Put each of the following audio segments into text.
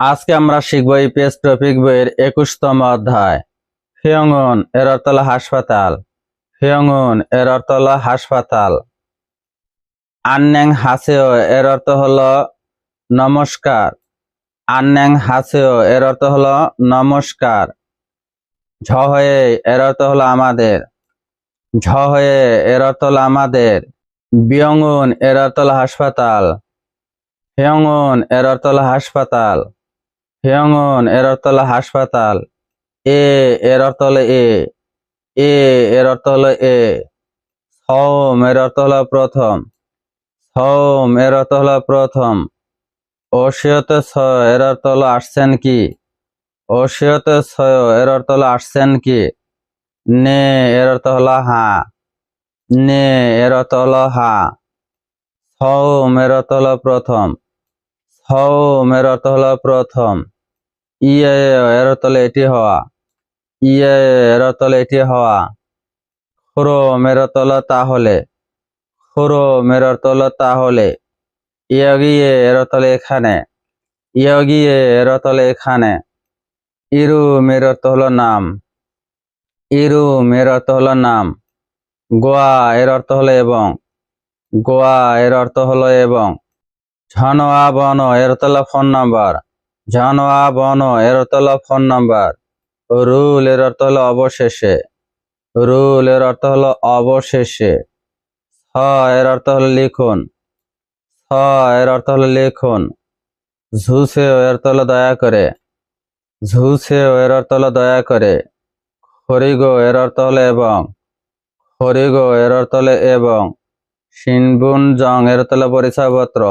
আজকে আমরা শিখব ইপিএস টপিক বইয়ের একুশতম অধ্যায়। ফিয়ংন এর হাসপাতাল। ফিয়ংন এর অর্থ হাসপাতাল। আন্যাং হাসেও এর অর্থ হল নমস্কার। আন্যাং হাসেও এর অর্থ হল নমস্কার। ঝ হয়ে, এর অর্থ হলো আমাদের। ঝ হয়ে, এর অর্থ হলো আমাদের। বিয়ঙ্গুন, এর হাসপাতাল। হিয়ঙ্গুন, এর হাসপাতাল। হিয়ঙ্গুন এর অর্থ হলো হাসপাতাল এ এর অর্থ হলো এ এ এর অর্থ হলো এ সৌম এর অর্থ হলো প্রথম সৌম এর অর্থ হলো প্রথম অসিয়তে ছ এর অর্থ হলো আসছেন কি অসিয়তে ছ এর অর্থ হলো আসছেন কি নে এর অর্থ হলো হা নে এর অর্থ হলো হা সৌম এর অর্থ হলো প্রথম সৌম এর অর্থ হলো প্রথম ইয়ে এর হলো এটি হওয়া ইয়ে এর হলো এটি হওয়া খোরম অর্থ হলো তাহলে খোরম অর্থ হলো তাহলে ইয়গিয়ে এর হলো এখানে ইয়গিয়ে এর হলো এখানে ইরু মের অর্থ হলো নাম ইরুম এর অর্থ হলো নাম গোয়া এর অর্থ হলো এবং গোয়া এর অর্থ হলো এবং ঝনোয়া বন এরতলা ফোন নাম্বার। ঝনোয়া বন এর অর্থ ফোন নাম্বার। রুল, এর অর্থ হলো অবশেষে। রুল, এর অর্থ হলো অবশেষে। স, এর অর্থ হলো লিখুন। স, এর অর্থ হলো লিখুন। ঝুসে এর হলো দয়া করে। ঝুসে এর অর্থ হলো দয়া করে। হরিগো এর অর্থ হলো এবং। হরিগো এর অর্থ হলো এবং। সিনবুন জং এর অর্থ পরিচয়পত্র।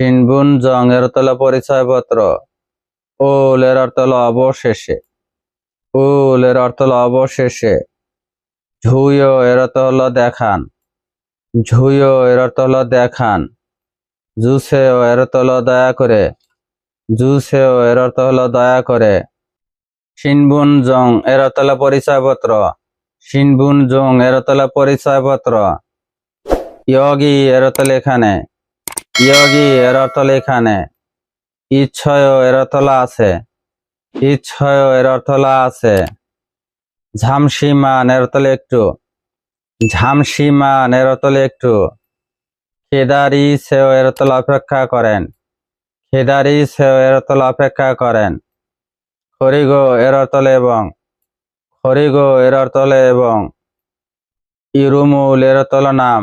সিনবুন জং এর হলো পরিচয়পত্র। ওল এর অর্থ হলো অবশেষে। উল এর অর্থ হলো অবশেষে। ঝুয়ো এর অর্থ হলো দেখান। ঝুয়ো এর অর্থ হলো দেখান। জুসেও এর অর্থ হলো দয়া করে। জুসেও এর অর্থ হলো দয়া করে। সিনবুন জং এর অর্থ হলো পরিচয়পত্র। সিনবুন জং এর অর্থ হলো পরিচয়পত্র। ইয়গি এর অর্থ এখানে। ইয়গি এর অর্থ এখানে। ইচ্ছয় এর অর্থ হলো আছে। ইচ্ছয় এর অর্থ হলো আছে। ঝামসিমান এর একটু। ঝামসিমান এর একটু। খেদারি সেও এর অর্থ অপেক্ষা করেন। খেদারি সেও এর অর্থ অপেক্ষা করেন। খরিগো এর অর্থ এবং। খরিগো এর এবং। ইরুমুল এর নাম।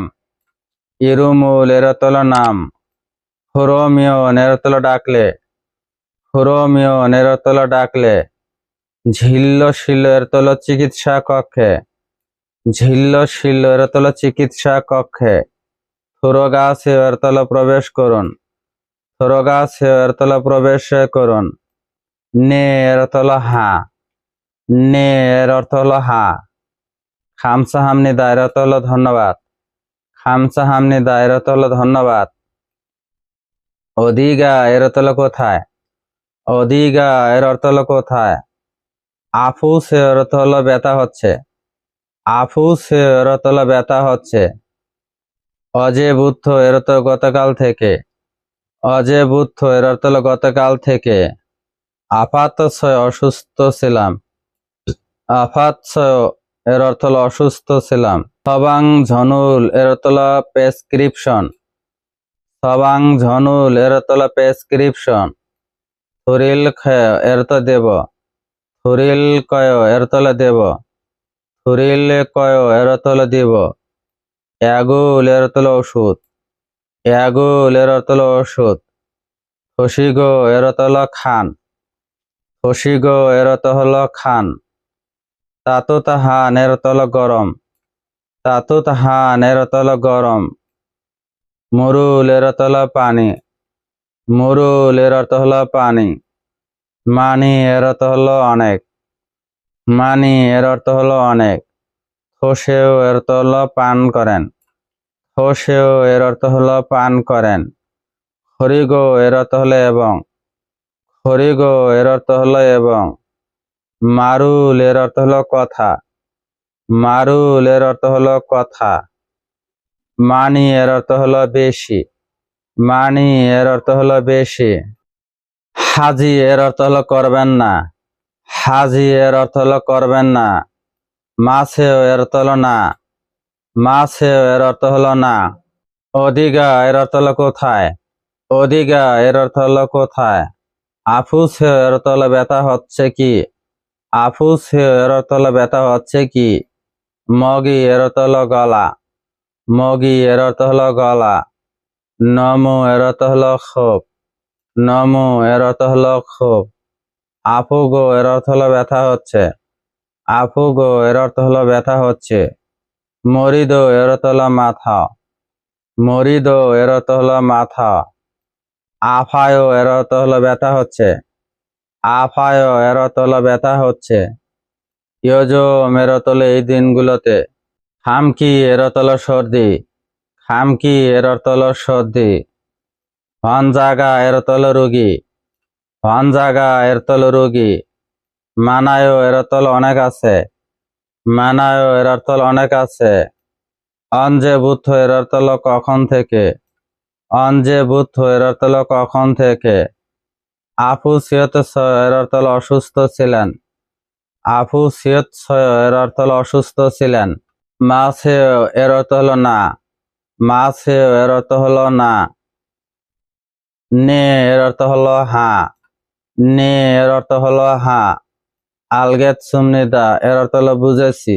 ইরুমুল এর নাম। হুরোমিও অর্থ ডাকলে হুরোমিও অর্থ ডাকলে, ঝিল্ল শিল হলো চিকিৎসা কক্ষে, ঝিল্ল শিল হলো চিকিৎসা কক্ষে এর অর্থ প্রবেশ করুন এর অর্থ প্রবেশ করুন। নে এর অর্থ হলো হা নে এর হা। খামসা হামনি দায়ের অর্থ হলো ধন্যবাদ। খামসা হামনি দায়ের অর্থ হলো ধন্যবাদ। অদিগা, এর অর্থ হলো কোথায়? অদিগা, এর অর্থ হলো কোথায়? আফুস, এর অর্থ হলো ব্যথা হচ্ছে। আফুস, এর অর্থ হলো ব্যথা হচ্ছে। অজে বুদ্ধ, এর অর্থ গতকাল থেকে। অজে বুদ্ধ, এর অর্থ হলো গতকাল থেকে। আপাতশয় অসুস্থ ছিলাম। আপাতশয় এর অর্থ হলো অসুস্থ ছিলাম। সবাং ঝনুল, এর অর্থ প্রেসক্রিপশন। সবাং ঝনুল, এর অর্থ হলো প্রেসক্রিপশন থুরিল এর অর্থ দেব। থুরিল কয়, এর অর্থ হলো দেব। থুরিল কয়, এর অর্থ হলো দেব। অ্যাগুল এর অর্থ হলো ওষুধ। অ্যাগুল এর অর্থ হলো ওষুধ। থসিগো, এর অর্থ হলো খান। থসিগো, এর হলো খান। তাতো তাহা হলো গরম। তাতু তাহান, এর অর্থ গরম। মুরুল এর অর্থ হলো পানি মুরুল এর অর্থ হলো পানি মানি এর অর্থ হলো অনেক মানি এর অর্থ হলো অনেক। থোসেও এর অর্থ হলো পান করেন থোসেও এর অর্থ হলো পান করেন। হরিগো এর অর্থ হলো এবং হরিগো এর অর্থ হলো এবং মারুল এর অর্থ হলো কথা মারুল এর অর্থ হলো কথা। মানি এর অর্থ হলো বেশি মানি এর অর্থ হলো বেশি হাজি এর অর্থ হলো করবেন না হাজি এর অর্থ হলো করবেন না মাছেও এর অর্থ হলো না মাছেও এর অর্থ হলো না অধিগা এর অর্থ হলো কোথায় অধিগা এর অর্থ হলো কোথায় আফুস এর অর্থ হলো ব্যথা হচ্ছে কি আফুস এর অর্থ হলো ব্যথা হচ্ছে কি মগি এর অর্থ হলো গলা মগি এর অর্থ হলো গলা নমো এর অর্থ হলো ক্ষোভ নমো এর অর্থ হলো ক্ষোভ আফুগো এর অর্থ হলো ব্যথা হচ্ছে আফুগো এর অর্থ হলো ব্যথা হচ্ছে মরিদো এর অর্থ হলো মাথা মরিদো এর অর্থ হলো মাথা আফায়ো এর অর্থ হলো ব্যথা হচ্ছে আফায়ো এর অর্থ হলো ব্যথা হচ্ছে ইয়োজো অর্থ এই দিনগুলোতে খামকি এর হলো সর্দি খামকি এর হলো সর্দি হনজাগা এর অর্থ হলো রোগী হনজাগা এর অর্থ হলো রোগী মানায়ও এর হলো অনেক আছে মানায়ও এর হলো অনেক আছে অঞ্জে বুদ্ধ এর হলো কখন থেকে অঞ্জে বুদ্ধ এর হলো কখন থেকে আফু সিয়ত এর হলো অসুস্থ ছিলেন আফু সিয়ত এর হলো অসুস্থ ছিলেন মাসে এর অর্থ হলো না মাসে এর অর্থ হলো না, নে এর অর্থ হলো হ্যাঁ নে এর অর্থ হলো হ্যাঁ আলগেত সুমনিদা এর অর্থ হলো বুঝেছি,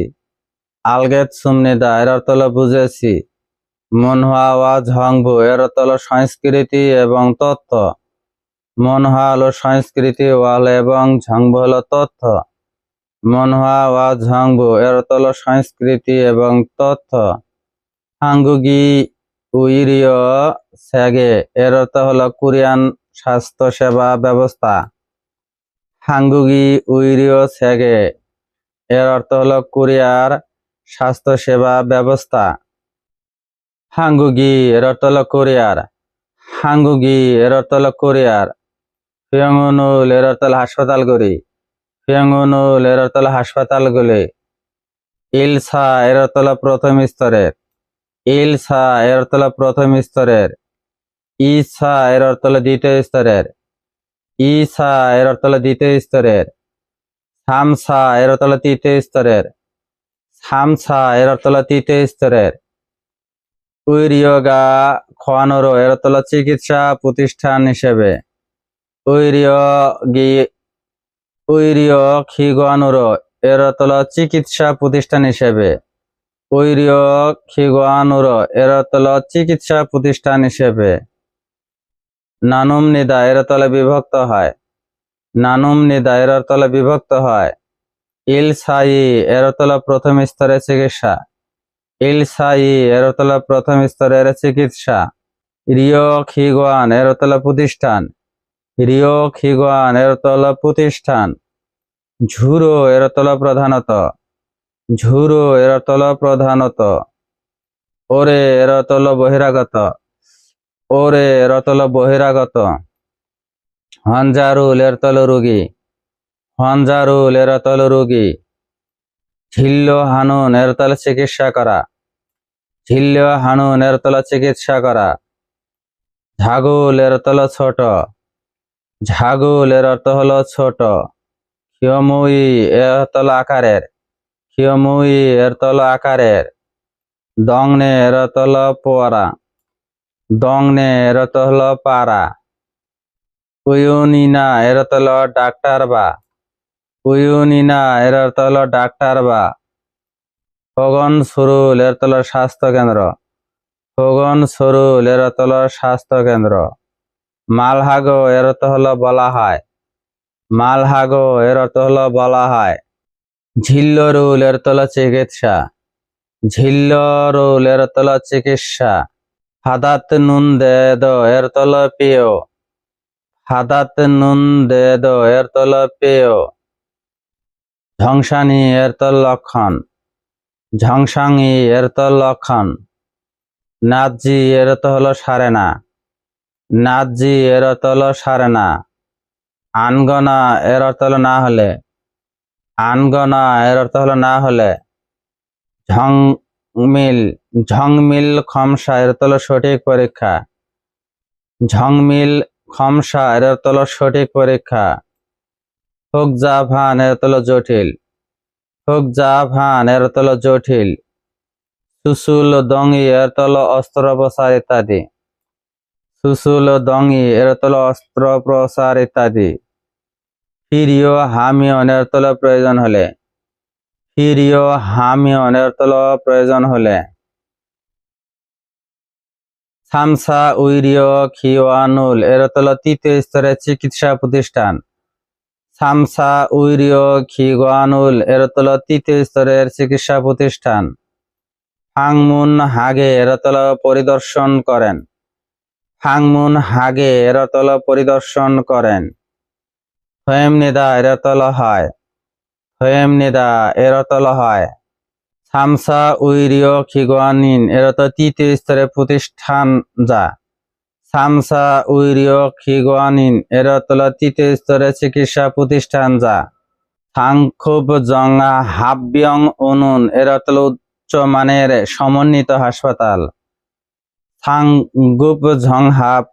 আলগেত সুমনিদা এর অর্থ হলো বুঝেছি, মনহা ওয়া ঝংভু এর অর্থ হলো সংস্কৃতি এবং তথ্য মনহা হলো সংস্কৃতি ওয়াল এবং ঝংভু হলো তথ্য মনহা ওয়া ঝংভু এর হলো সংস্কৃতি এবং তথ্য। হাঙ্গুগি, উইরিয়, স্যাগে, এর অর্থ হলো কোরিয়ান স্বাস্থ্য সেবা ব্যবস্থা। হাঙ্গুগি, উইরিয়, স্যাগে, এর অর্থ হলো কোরিয়ার স্বাস্থ্য সেবা ব্যবস্থা। হাঙ্গুগি, এর অর্থ হলো কোরিয়ার। হাঙ্গুগি, এর অর্থ হলো কোরিয়ার। ফিয়ংনুল এর অর্থ হলো হাসপাতালগুলি ফিয়ংনুল এর অর্থ হলো হাসপাতালগুলি। ইলসা এর অর্থ প্রথম স্তরের। ইলসা এর অর্থ প্রথম স্তরের। ইসা এর অর্থ দ্বিতীয় স্তরের। ইসা এর অর্থ দ্বিতীয় স্তরের। সামসা এর অর্থ তৃতীয় স্তরের। সামসা এর অর্থ তৃতীয় স্তরের। উইরিয়গা খোয়ানোরো এর অর্থ চিকিৎসা প্রতিষ্ঠান হিসেবে। উইরিয় উইরিয় খিগানোরো এর অর্থ হলো চিকিৎসা প্রতিষ্ঠান হিসেবে। উইরিয় খিগানোরো এর অর্থ চিকিৎসা প্রতিষ্ঠান হিসেবে। নানুম নিদা, এর অর্থ বিভক্ত হয়। নানুম নিদা, এর অর্থ বিভক্ত হয়। ইলসাই, এর অর্থ প্রথম স্তরের চিকিৎসা। ইলসাই, এর অর্থ হলো প্রথম স্তরের চিকিৎসা। রিও খিগান এর অর্থ প্রতিষ্ঠান। রিও খিগান এর অর্থ প্রতিষ্ঠান ঝুরো এর অর্থ হলো প্রধানত ঝুরো এর অর্থ প্রধানত ওরে এর অর্থ বহিরাগত ওরে এর অর্থ বহিরাগত হনজারুল এর অর্থ হলো রোগী হনজারুল এর অর্থ হলো রোগী ঝিল্ল হানুন এর অর্থ চিকিৎসা করা ঝিল্ল হানুন এর অর্থ চিকিৎসা করা ঝাগুল এর অর্থ ছোট ঝাগুল এর অর্থ হলো ছোট। ক্ষমুই এর অর্থ হলো আকারের। ক্ষমুই এর অর্থ হলো আকারের। দংনে এর অর্থ হলো পোয়ারা। দংনে এর অর্থ হলো পাড়া। উয়ুনিনা এর অর্থ হলো ডাক্তার বা। উয়ুনিনা এর অর্থ হলো ডাক্তার বা। ফগন সরুল এর অর্থ হলো স্বাস্থ্য কেন্দ্র। ফগন সরুল এর অর্থ হলো স্বাস্থ্য কেন্দ্র। মালহাগো, এর অর্থ হলো বলা হয়। মালহাগো, এর অর্থ হলো বলা হয়। ঝিল্লরুল, এর অর্থ হলো চিকিৎসা। ঝিল্লরুল, এর অর্থ হলো চিকিৎসা। হাদাত নুন দে দো এর অর্থ হলো পেয়। হাদাত নুন দে দো এর অর্থ হলো পেয়। ঝংসানি, এর তো লক্ষণ। ঝংসাংই এর তো লক্ষণ। নাজি এর তো হলো সারে না নাজি এর হলো সারে না। আনগনা এর হলো না হলে। আনগনা এর অর্থ হলো না হলে। ঝংমিল ঝংমিল খমসা এর হলো সঠিক পরীক্ষা। ঝংমিল খমসা এর হলো সঠিক পরীক্ষা। হোক যা ভান এর হলো জটিল। হোক যা ভান এর হলো জটিল। সুসুল দঙ্গি এর হলো অস্ত্রোপচার ইত্যাদি সুসুল দঙ্গি এর অর্থ হলো অস্ত্রোপচার ইত্যাদি। ফিরিও হামিয়ন এর অর্থ প্রয়োজন হলে। ফিরিও হামিয়ন এর অর্থ প্রয়োজন হলে। সামসা উইরিও খিওয়ানুল এর অর্থ তৃতীয় স্তরের চিকিৎসা প্রতিষ্ঠান। সামসা উইরিও খিওয়ানুল এর অর্থ তৃতীয় স্তরের চিকিৎসা প্রতিষ্ঠান। ফাংমুন হাগে এর অর্থ পরিদর্শন করেন। ফাংমুন হাগে এর অর্থ হলো পরিদর্শন করেন। হয়েম নিদা এর অর্থ হলো হয়। হয়েম নিদা এর অর্থ হলো হয়। সামসা উইরিও খিগুয়ানিন এর অর্থ তৃতীয় স্তরের প্রতিষ্ঠান যা। সামসা উইরিও খিগুয়ানিন এর অর্থ তৃতীয় স্তরে চিকিৎসা প্রতিষ্ঠান যা। সাংখুব জঙ্গা হাব্যং অনুন এর অর্থ হলো উচ্চ মানের সমন্বিত হাসপাতাল। সাংগুপ ঝংহাপ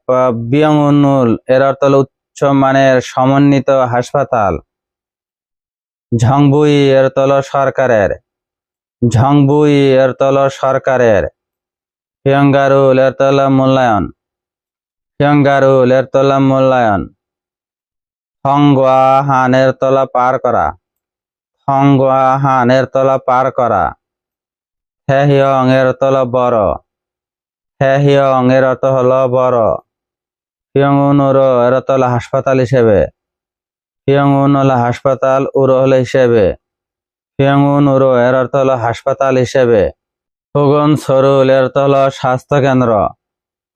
বিয়ং অনুল এর অর্থ হলো উচ্চ মানের সমন্বিত হাসপাতাল। ঝংবুই, এর তল সরকারের। ঝংবুই, এর তল সরকারের। হিয়ঙ্গারুল, এর তল মূল্যায়ন। হিয়ঙ্গারুল, এর তল মূল্যায়ন। থংগুয়াহান এর তলা পার করা। থংগুয়াহান এর তলা পার করা। হেহিয়ং এর তল বড়। হেহিয়ং এর অর্থ হলো বড়। হিয়ংউনুর এর তল হাসপাতাল হিসেবে। হিয়ংউন হলো হাসপাতাল, উরো হলো হিসেবে। হিয়ংউন উরো, এর অর্থ হলো হাসপাতাল হিসেবে। হুগন সরুল, এর অর্থ হলো স্বাস্থ্য কেন্দ্র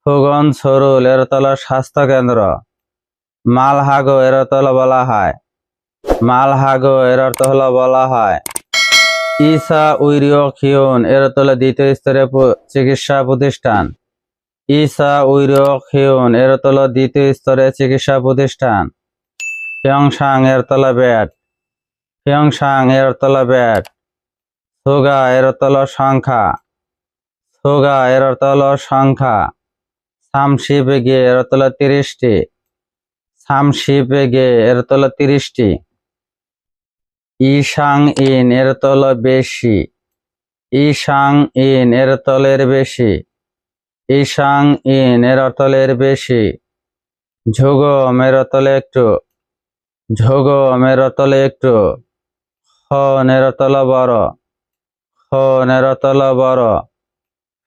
হুগন সরুল, এর অর্থ হলো স্বাস্থ্য কেন্দ্র মালহাগো, এর অর্থ হলো বলা হয়। মালহাগো, এর অর্থ হলো বলা হয়। ইসা খিউন এর হলো দ্বিতীয় স্তরের চিকিৎসা প্রতিষ্ঠান। ইসা খিউন এর অর্থ দ্বিতীয় স্তরের চিকিৎসা প্রতিষ্ঠান। হিয়ংসাং এর তলা ব্যাট হিয়ংসাং এর তলা ব্যাট সোগা, এর তলা সংখ্যা। সোগা, এর তলা সংখ্যা। সামশিপ এর তলা তিরিশটি। সামশিপ এর তলা তিরিশটি। ইসাং ইন এর তল বেশি। ইসাং ইন এর তলের বেশি। ইসাং ইন এর তলের বেশি। ঝুগো মের তলে একটু। ঝোগো মেরতলে একটু। খ নেরতল বড়। খ নেরতল বড়।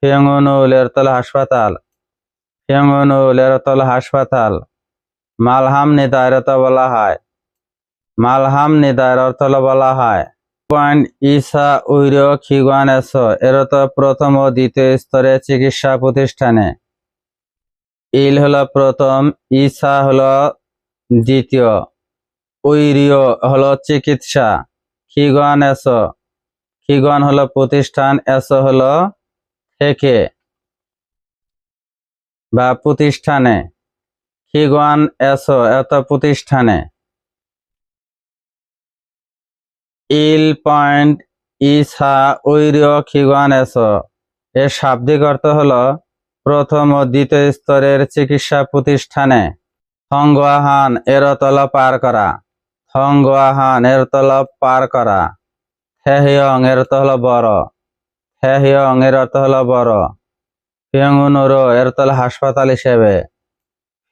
ফিয়ংনুল এরতল হাসপাতাল। ফিয়ংনুল এরতল হাসপাতাল। মালহাম নিদায়ের অর্থ বলা হয়। মালহাম নিদায়ের অর্থ বলা হয়। পয়েন্ট ইসা উইরো খিগান এসো এর অর্থ প্রথম ও দ্বিতীয় স্তরের চিকিৎসা প্রতিষ্ঠানে। ইল হলো প্রথম ইসা হলো দ্বিতীয় উইরিও হলো চিকিৎসা। খিগান এসো খিগান হলো প্রতিষ্ঠান, এসো হলো থেকে বা প্রতিষ্ঠানে। খিগান এসো, এত প্রতিষ্ঠানে। ইল পয়েন্ট ইসা উইরিও খিগান এসো। এর শাব্দিক অর্থ হল প্রথম ও দ্বিতীয় স্তরের চিকিৎসা প্রতিষ্ঠানে। সংগুয়াহান এরতল পার করা। সংগুয়াহান এরতল পার করা। হেহিয়ং এর অর্থ হলো বড়। হেহিয়ং এর অর্থ হলো বড়। হিয়ংউনুরো এর তল হাসপাতাল হিসেবে।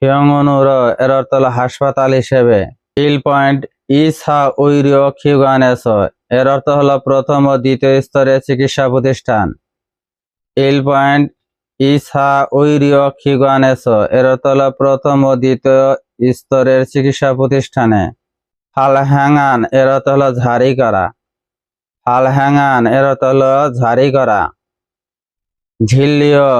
হিয়ংউনুরো এর অর্থ হলো হাসপাতাল হিসেবে। ইল পয়েন্ট ইসা উইরিও খিউগান এসো এর অর্থ হলো প্রথম ও দ্বিতীয় স্তরের চিকিৎসা প্রতিষ্ঠান। ইল পয়েন্ট ইসা উইরিও খিগান এসো এর অর্থ হলো প্রথম ও দ্বিতীয় স্তরের চিকিৎসা প্রতিষ্ঠানে। ফাল হ্যাঙ্গান এর অর্থ হলো ঝাড়ি করা ফাল হ্যাঙ্গান এর অর্থ হলো ঝাড়ি করা ঝিল্লিও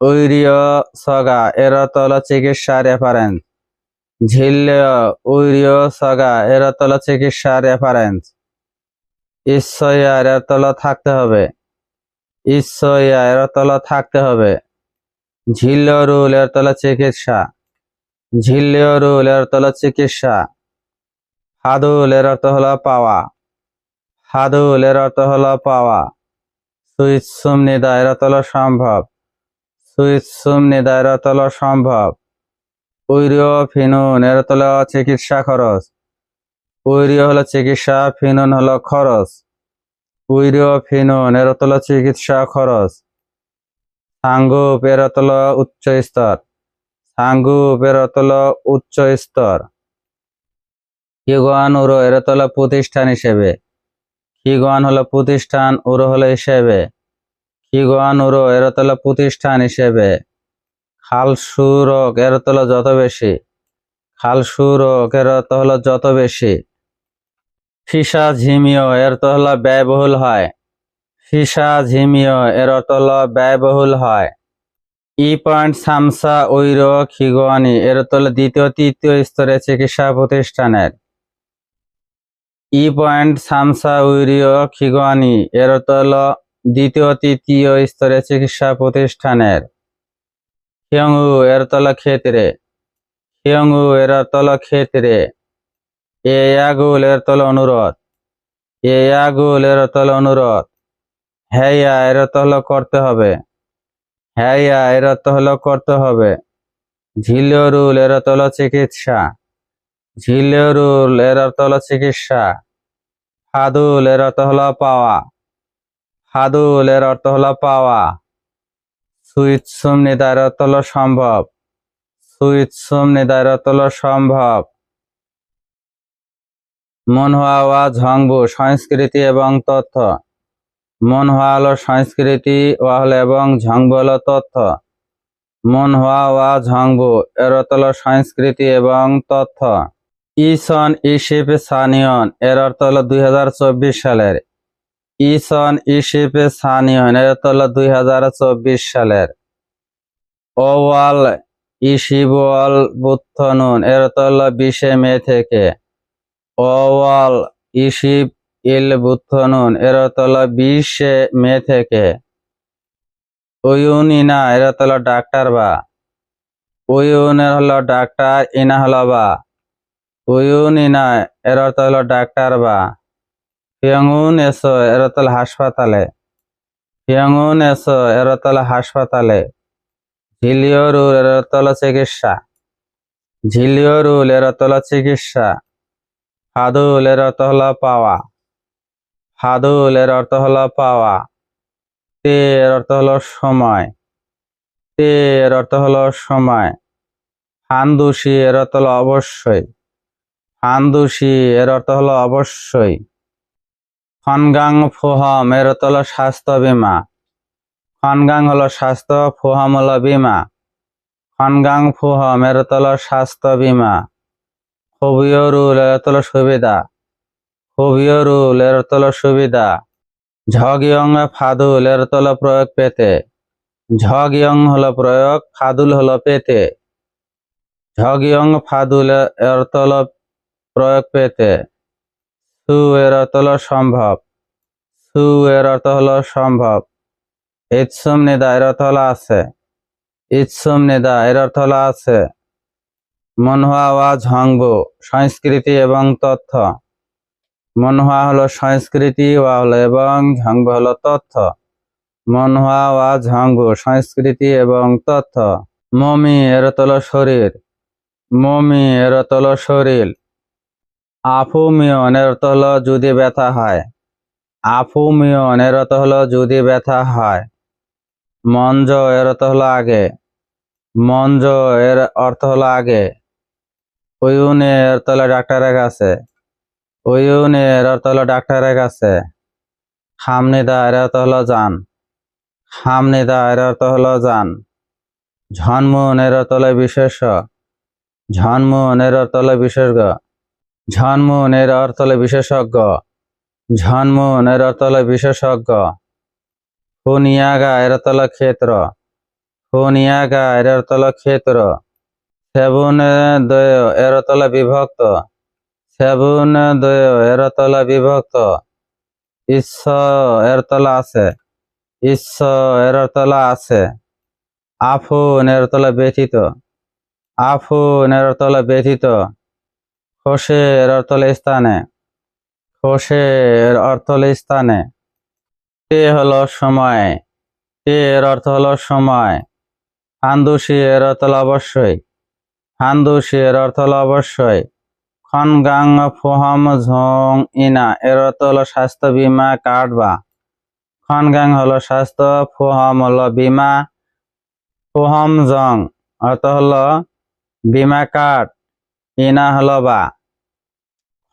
উইরিও সগা, এর অর্থ হলো চিকিৎসা রেফারেন্স। ঝিল্লিও উইরিও সগা, এর অর্থ চিকিৎসা রেফারেন্স ঈশ্বয়া এর অর্থ থাকতে হবে। ঈশ্বয়া এর অর্থ থাকতে হবে। ঝিল্লরুল এর তলা চিকিৎসা। ঝিল্লিয়রুল এর তলা চিকিৎসা। হাদুল এর অর্থ হলো পাওয়া। হাদুল এর অর্থ হলো পাওয়া। সুইৎসুম নিদা এর হলো সম্ভব। সুইৎসুম নিদা এর অর্থ সম্ভব। ঐরিয় ফিনুন এর চিকিৎসা খরচ। ঐরিয় হলো চিকিৎসা, ফিনুন হলো খরচ। ঐরিয় ফিনুন এর চিকিৎসা খরচ। সাঙ্গুপ এর উচ্চ স্তর। সাঙ্গুপ এর উচ্চ স্তর। কিগান উরো এর প্রতিষ্ঠান হিসেবে। কিগান হলো প্রতিষ্ঠান উরো হলো হিসেবে। কিগান উরো এর প্রতিষ্ঠান হিসেবে। খাল সুরক এর হলো যত বেশি? খাল সুরক এর হলো যত বেশি? ফিসা ঝিমিও এর তো হলো ব্যয়বহুল হয়। ফিসা ঝিমিও এর অর্থ হলো ব্যয়বহুল হয়। ই পয়েন্ট সামসা ঐর খিগোয়ানি এর অর্থ হলো দ্বিতীয় তৃতীয় স্তরে চিকিৎসা প্রতিষ্ঠানের। ই পয়েন্ট সামসা ঐরিয় খিগোয়ানি এর অর্থ হলো দ্বিতীয় তৃতীয় স্তরে চিকিৎসা প্রতিষ্ঠানের। ক্ষেত্রে হিয়ংউ এর অর্থ হলো ক্ষেত্রে এ এর হলো অনুরোধ এ এর হলো অনুরোধ হ্যাঁ এর অর্থ হলো করতে হবে হ্যাঁ এর অর্থ হলো করতে হবে ঝিলিয়রুল এর অর্থ হলো চিকিৎসা ঝিলিয়রুল এর অর্থ হলো চিকিৎসা ফাদুল এর অর্থ হলো পাওয়া ফাদুল এর অর্থ পাওয়া অর্থ হলো সম্ভব। সুইচ সুমনিদা এর সম্ভব মনহাওয়া ঝংবু সংস্কৃতি এবং তথ্য। মনহোয়া হলো সংস্কৃতি, ওয়া হলো এবং ঝংবু হলো তথ্য। মনহোয়া ওয়া ঝংবু এর অর্থ সংস্কৃতি এবং তথ্য। ইসন ইশিপ সানিয়ন, এর অর্থ হলো দুই সালের। ইসন ইশিপ সানিয়ন এর অর্থ হলো দুই সালের। ওয়াল ইশিবল বুত্থনুন এর অর্থ হলো বিশে মে থেকে। ওয়াল ইশিব ইল বুত্থনুন এর অর্থ হলো বিশে মে থেকে। ওয়ুনিনা এর অর্থ হলো ডাক্তার বা। ওয়ুনের হলো ডাক্তার ইনা হলো বা। ওয়ুনিনা এর অর্থ হলো ডাক্তার বা। ফিয়ংউন এসো এর অর্থ হলো হাসপাতালে। ফিয়ংউন এসো এর অর্থ হলো হাসপাতালে। ঝিলিয়রুল এর অর্থ হলো চিকিৎসা। ঝিলিয়রুল এর অর্থ হলো চিকিৎসা। ফাদুল এর অর্থ হলো পাওয়া। ফাদুল এর অর্থ হলো পাওয়া। তে এর অর্থ হলো সময়। তে এর অর্থ হলো সময়। ফান্দুসি এর অর্থ হলো অবশ্যই। ফান্দুসি এর অর্থ হলো অবশ্যই। খনগাং ফুহম এর হলো স্বাস্থ্য বীমা। খনগাং হলো স্বাস্থ্য ফুহম হলো বীমা। খনগাং ফুহম এর হলো স্বাস্থ্য বীমা। অর্থ হলো সুবিধা। অর্থ হলো সুবিধা। ঝগিয়ং ফাদুল এর প্রয়োগ পেতে। ঝগিয়ং হলো প্রয়োগ, ফাদুল হলো পেতে। ঝগিয়ং ফাদুল এর অর্থ হলো প্রয়োগ পেতে। সু এর অর্থ হলো সম্ভব। সু এর অর্থ হলো সম্ভব। ইৎসুম নিদা এর অর্থ হলো আছে। ইৎসুম নিদা এর অর্থ হলো আছে। মনহুয়া ওয়া ঝংবু সংস্কৃতি এবং তথ্য। মনহুয়া হলো সংস্কৃতি, ওয়া হলো এবং ঝংবু হলো তথ্য। মনহুয়া ওয়া ঝংবু সংস্কৃতি এবং তথ্য। মমি এর হলো শরীর। মমি এর হলো শরীর। আফুমিয়ন এর অর্থ হলো যদি ব্যথা হয়। আফুমিয়ন এর অর্থ হলো যদি ব্যথা হয়। মঞ্জ এর অর্থ হলো আগে। মঞ্জ এর অর্থ হলো আগে। ওয়ুনে এর অর্থ হলো ডাক্তারের কাছে। ওয়ুনে এর অর্থ হলো ডাক্তারের কাছে। খামনিদা এর অর্থ হলো যান। খামনিদা এর অর্থ হলো যান। ঝনমুন এর অর্থ হলো বিশেষ ঝনমুন এর অর্থ হলো বিশেষজ্ঞ ঝনমুন এর অর্থ বিশেষজ্ঞ। ঝনমুন এর অর্থ বিশেষজ্ঞ। ফুনিয়াগা এর হলো ক্ষেত্র। ফুনিয়াগা এর হলো ক্ষেত্র। সেবুন দয় এর হলো বিভক্ত। সেবুন দয় এর হলো বিভক্ত। ঈশ্ব এর তলা আছে। ঈশ্ব এর হলো আছে। আফুন এর অর্থ হলো ব্যথিত আফুন এর হলো ব্যথিত খোসে এর অর্থ হলো স্থানে। খোসে এর অর্থ স্থানে। তে হলো সময়? তে এর অর্থ হলো সময়? ফান্দুসি এর অর্থ অবশ্যই। হান্দুসি এর অর্থ অবশ্যই। খনগাং ফোহম ঝং ইনা, এর অর্থ হলো স্বাস্থ্য বীমা কার্ড বা খনগাং হলো স্বাস্থ্য, ফোহম হলো বীমা, ফোহম জং অর্থ হলো বীমা কার্ড ইনা হলো বা।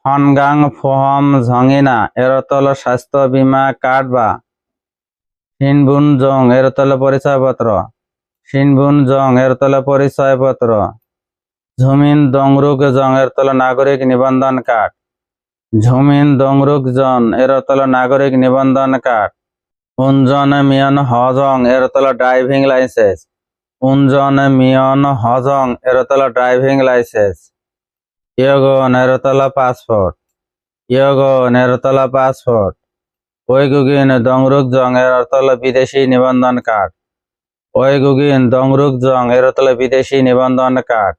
খনগাং ফোহম ঝঙিনা এর অর্থ হলো স্বাস্থ্য বীমা কার্ড বা। হিনবুন জং এর অর্থ হলো পরিচয়পত্র। সিনবুন জং এর অর্থ হলো পরিচয়পত্র। ঝুমিন দংরুক জং এর অর্থ হলো নাগরিক নিবন্ধন কার্ড। ঝুমিন দংরুক জন এর অর্থ হলো নাগরিক নিবন্ধন কার্ড। উনজন মিয়ন হজং এর অর্থ হলো ড্রাইভিং লাইসেন্স। উনজন মিয়ন হজং এর অর্থ হলো ড্রাইভিং লাইসেন্স। অর্থ হলো পাসপোর্ট। অর্থ হলো পাসপোর্ট। ওইগুগিন দংরুক জং এর অর্থ হলো বিদেশি নিবন্ধন কার্ড। ওইগুগিন দংরুক জং এর অর্থ হলো বিদেশি নিবন্ধন কার্ড।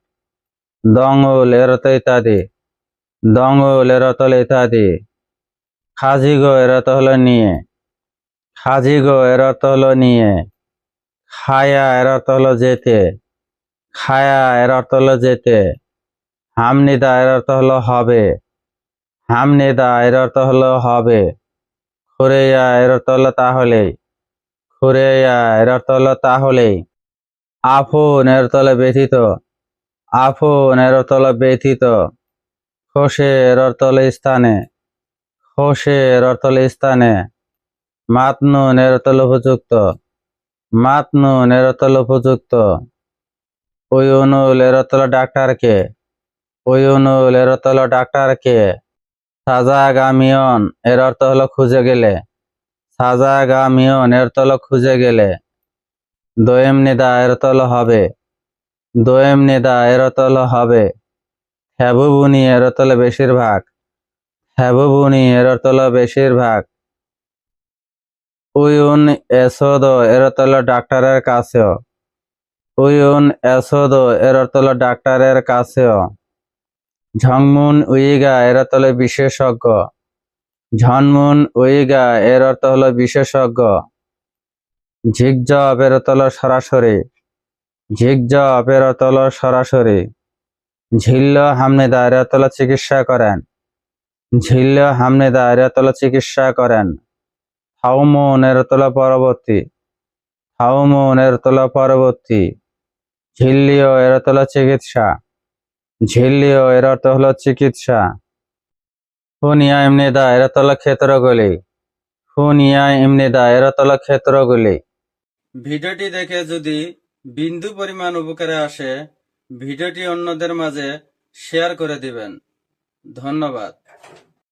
দঙ্গল এর অর্থ ইত্যাদি। দঙ্গল এর অর্থ হলো ইত্যাদি। এর অর্থ হলো নিয়ে। খাজিগো এর অর্থ হলো নিয়ে। খায়া এর অর্থ হলো যেতে। খায়া এর অর্থ হলো যেতে। হামনিদা এর অর্থ হলো হবে হামনিদা এর অর্থ হলো হবে খুরেয়া এর অর্থ হলো তাহলেই খুরেয়া এর অর্থ হলো তাহলেই আফুন এর হলো ব্যথিত আফুন এর হলো ব্যথিত খোসে এর অর্থ স্থানে খোসে এর অর্থ স্থানে মাতনুন এর অর্থ উপযুক্ত মাতনুন এর অর্থ উপযুক্ত ওয়ুনুল এর অর্থ হলো ডাক্তারকে ওয়ুনুল এর অর্থ হলো ডাক্তারকে। সাজাগামিয়ন, এর অর্থ হলো খুঁজে গেলে। সাজা সাজাগামিয়ন, এর অর্থ হলো খুঁজে গেলে। দোয়েম নিদা এর অর্থ হলো হবে। দোয়েম নিদা এর অর্থ হলো হবে। হ্যাবুবুনি এর অর্থ হলো বেশিরভাগ। হ্যাবুবুনি এর অর্থ হলো বেশিরভাগ। উয়ুন এসোদ, এর অর্থ হলো ডাক্তারের কাছেও। উয়ুন এসোদ, এর অর্থ হলো ডাক্তারের কাছেও। ঝংমুন উইগা, এর অর্থ হলো বিশেষজ্ঞ। ঝনমুন উইগা, এর অর্থ হলো বিশেষজ্ঞ। ঝিকজব এর অর্থ হলো সরাসরি। ঝিকজব এর অর্থ হলো সরাসরি। ঝিল্ল হামনেদা, এর হলো চিকিৎসা করেন। ঝিল্ল হামনেদা, এর হলো চিকিৎসা করেন। থাউমুন, এর অর্থ হলো পরবর্তী। থাউমুন, এর অর্থ হলো পরবর্তী। ঝিল্লিও এর অর্থ হলো চিকিৎসা। ঝিল্লিও, এর অর্থ হলো চিকিৎসা। ফুনিয়া ইমনিদা এর অর্থ হলো ক্ষেত্রগুলি। ফুনিয়া ইমনিদা এর অর্থ হলো ক্ষেত্রগুলি। ভিডিওটি দেখে যদি বিন্দু পরিমাণ উপকারে আসে, ভিডিওটি অন্যদের মাঝে শেয়ার করে দিবেন। ধন্যবাদ।